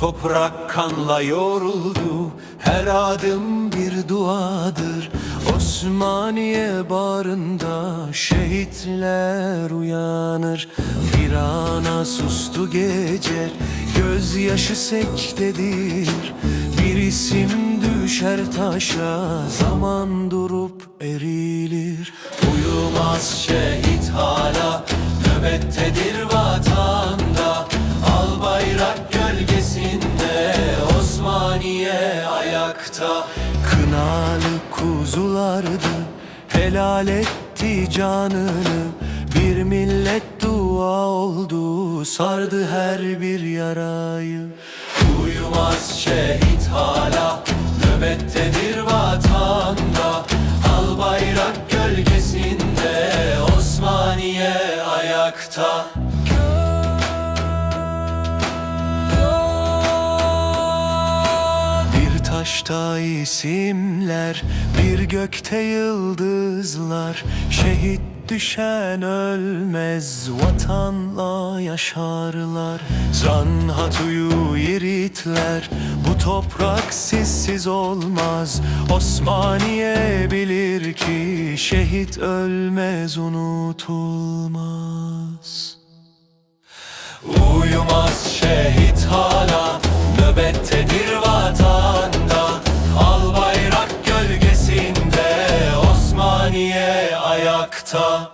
Toprak kanla yoruldu. Her adım bir duadır. Osmaniye barında Şehitler uyanır. Bir ana sustu gece Gözyaşı sektedir. Bir isim düşer taşa Zaman durup erilir. Uyumaz şehit ayakta Kınalı kuzulardı. Helal etti canını. Bir millet dua oldu. Sardı her bir yarayı. Uyumaz şehit hala. Nöbettedir vatanda. Al bayrak gölgesinde. Osmaniye ayakta taşta isimler, bir gökte yıldızlar. Şehit düşen ölmez, vatanla yaşarlar. Zanhat uyu yiğitler, bu toprak sizsiz olmaz. Osmaniye bilir ki şehit ölmez, unutulmaz. Uyumaz ayakta